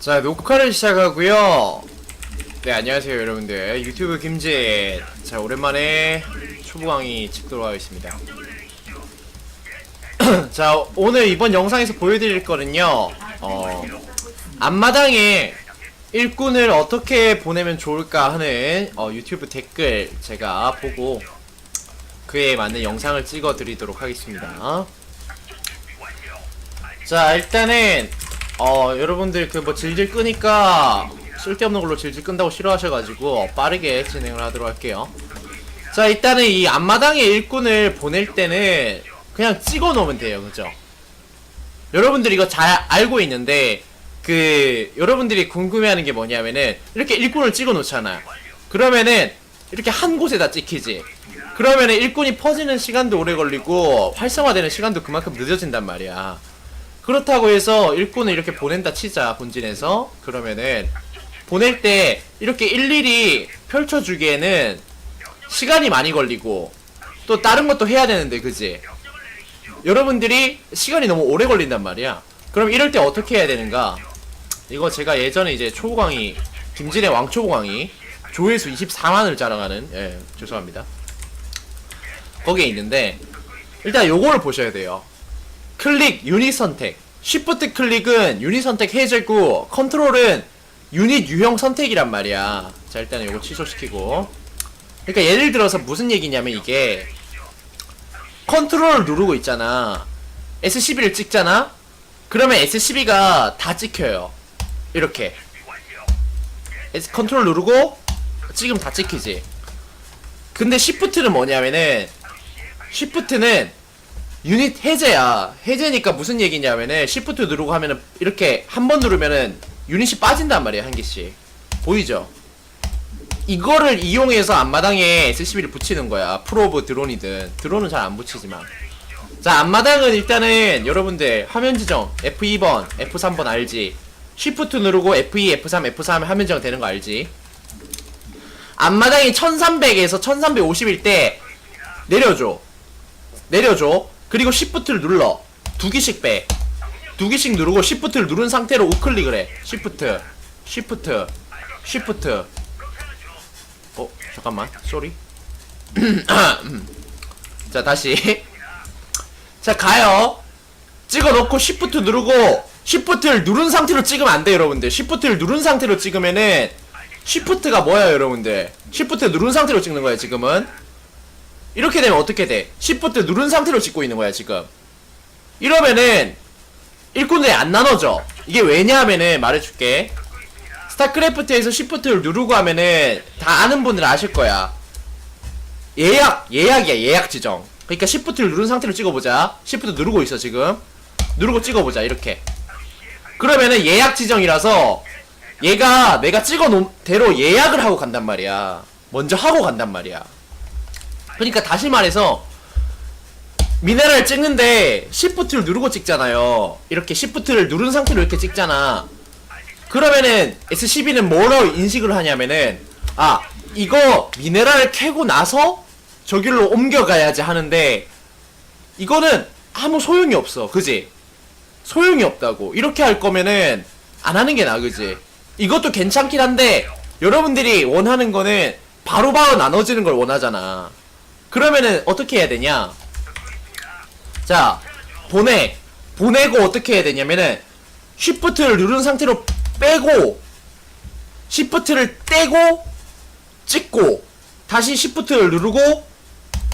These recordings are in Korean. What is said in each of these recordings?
자 녹화를 시작하고요. 네 안녕하세요 여러분들. 유튜브 김진 자 오랜만에 초보 강의 찍도록 하겠습니다. 자 오늘 이번 영상에서 보여드릴 거는요 어 앞마당에 일꾼을 어떻게 보내면 좋을까 하는 어, 유튜브 댓글 제가 보고 그에 맞는 영상을 찍어 드리도록 하겠습니다. 자 일단은 어 여러분들 그 뭐 질질 끄니까 쓸데없는 걸로 질질 끈다고 싫어하셔가지고 빠르게 진행을 하도록 할게요. 자 일단은 이 앞마당에 일꾼을 보낼 때는 그냥 찍어 놓으면 돼요. 그죠? 여러분들 이거 잘 알고 있는데 그 여러분들이 궁금해하는 게 뭐냐면은 이렇게 일꾼을 찍어 놓잖아요. 그러면은 이렇게 한 곳에다 찍히지. 그러면은 일꾼이 퍼지는 시간도 오래 걸리고 활성화되는 시간도 그만큼 늦어진단 말이야 그렇다고 해서 일꾼을 이렇게 보낸다 치자 본진에서. 그러면은 보낼 때 이렇게 일일이 펼쳐주기에는 시간이 많이 걸리고 또 다른 것도 해야 되는데 그지? 여러분들이 시간이 너무 오래 걸린단 말이야. 그럼 이럴 때 어떻게 해야 되는가? 이거 제가 예전에 이제 초보광이 김진의 왕초보광이 조회수 24만을 자랑하는 예 죄송합니다. 거기에 있는데 일단 요거를 보셔야 돼요 클릭 유닛 선택. 쉬프트 클릭은 유닛 선택 해제고 컨트롤은 유닛 유형 선택이란 말이야. 자 일단 요거 취소시키고. 그러니까 예를 들어서 무슨 얘기냐면 이게 컨트롤을 누르고 있잖아. S12를 찍잖아? 그러면 S12가 다 찍혀요. 이렇게. S 컨트롤 누르고 찍으면 다 찍히지. 근데 쉬프트는 뭐냐면은 쉬프트는 유닛 해제야. 해제니까 무슨 얘기냐면은 시프트 누르고 하면은 이렇게 한 번 누르면은 유닛이 빠진단 말이야 한 개씩. 보이죠? 이거를 이용해서 앞마당에 S11을 붙이는 거야. 프로브 드론이든 드론은 잘 안 붙이지만. 자 앞마당은 일단은 여러분들 화면 지정 F2번, F3번 알지? 시프트 누르고 F2, F3, F3 화면 지정 되는 거 알지? 앞마당이 1300에서 1350일 때 내려줘. 내려줘. 그리고 시프트를 눌러. 두 개씩 빼. 두 개씩 누르고 시프트를 누른 상태로 우클릭을 해. 시프트. 시프트. 시프트. 어, 잠깐만. 쏘리. 자, 다시. 자, 가요. 찍어 놓고 시프트 누르고 시프트를 누른 상태로 찍으면 안 돼, 여러분들. 시프트를 누른 상태로 찍으면은 시프트가 뭐야, 여러분들? 시프트 누른 상태로 찍는 거야, 지금은. 이렇게 되면 어떻게 돼? 시프트 누른 상태로 찍고 있는 거야 지금. 이러면은 일꾼들이 안 나눠져. 이게 왜냐하면은 말해줄게. 스타크래프트에서 시프트를 누르고 하면은 다 아는 분들 아실 거야. 예약 예약이야 예약 지정. 그러니까 시프트를 누른 상태로 찍어보자. 시프트 누르고 있어 지금. 누르고 찍어보자 이렇게. 그러면은 예약 지정이라서 얘가 내가 찍어놓은 대로 예약을 하고 간단 말이야. 먼저 하고 간단 말이야 그러니까 다시 말해서 미네랄 찍는데 시프트를 누르고 찍잖아요. 이렇게 시프트를 누른 상태로 이렇게 찍잖아. 그러면은 S12는 뭐로 인식을 하냐면은 아 이거 미네랄 캐고 나서 저길로 옮겨가야지 하는데 이거는 아무 소용이 없어. 그지? 소용이 없다고. 이렇게 할 거면은 안 하는 게 나아. 그지? 이것도 괜찮긴 한데 여러분들이 원하는 거는 바로바로 나눠지는 걸 원하잖아. 그러면은 어떻게 해야 되냐? 자, 보내. 보내고 어떻게 해야 되냐면은 쉬프트를 누른 상태로 빼고 쉬프트를 떼고 찍고 다시 쉬프트를 누르고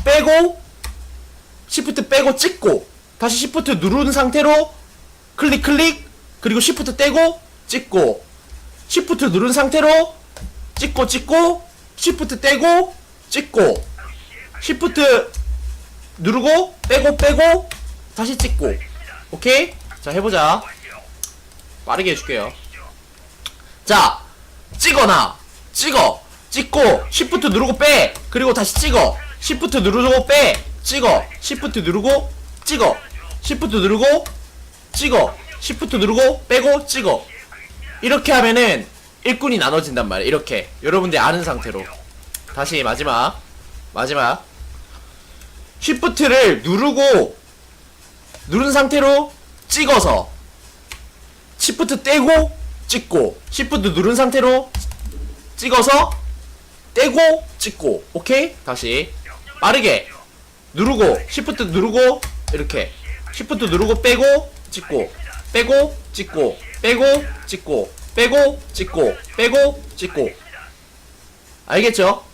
빼고 쉬프트 빼고 찍고 다시 쉬프트 누른 상태로 클릭 클릭 그리고 쉬프트 떼고 찍고 쉬프트 누른 상태로 찍고 찍고 쉬프트 떼고 찍고 시프트 누르고 빼고 빼고 다시 찍고. 오케이? 자 해보자. 빠르게 해줄게요. 자 찍어놔. 찍어. 찍고 시프트 누르고 빼. 그리고 다시 찍어. 시프트 누르고 빼. 찍어. 시프트 누르고 찍어. 시프트 누르고 찍어. 시프트 누르고 빼고 찍어. 이렇게 하면은 일꾼이 나눠진단 말이야 이렇게. 여러분들이 아는 상태로. 다시 마지막. 마지막 쉬프트를 누르고 누른 상태로 찍어서 시프트 떼고 찍고 시프트 누른 상태로 찍어서 떼고 찍고 오케이 다시 빠르게 누르고 시프트 누르고 이렇게 시프트 누르고 빼고 찍고 빼고 찍고 빼고 찍고 빼고 찍고 빼고 찍고 알겠죠?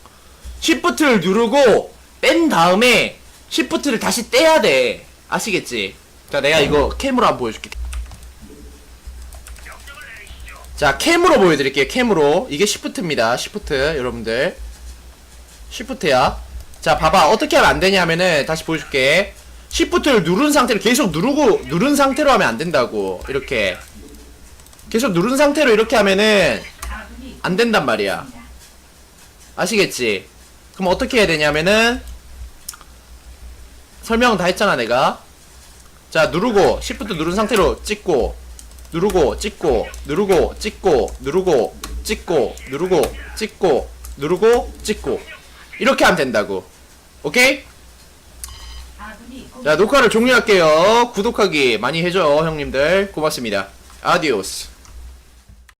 시프트를 누르고 뺀 다음에 시프트를 다시 떼야 돼. 아시겠지? 자 내가 이거 캠으로 한번 보여줄게. 자 캠으로 보여드릴게요 캠으로. 이게 시프트입니다 시프트 여러분들. 시프트야. 자 봐봐. 어떻게 하면 안 되냐면은 다시 보여줄게. 시프트를 누른 상태로 계속 누르고 누른 상태로 하면 안 된다고 이렇게. 계속 누른 상태로 이렇게 하면은 안 된단 말이야. 아시겠지? 그럼 어떻게 해야 되냐면은 설명 다 했잖아 내가. 자 누르고 시프트 누른 상태로 찍고 누르고 찍고 누르고 찍고 누르고 찍고 누르고 찍고 누르고 찍고. 이렇게 하면 된다고. 오케이? 자 녹화를 종료할게요. 구독하기 많이 해줘 형님들. 고맙습니다. 아디오스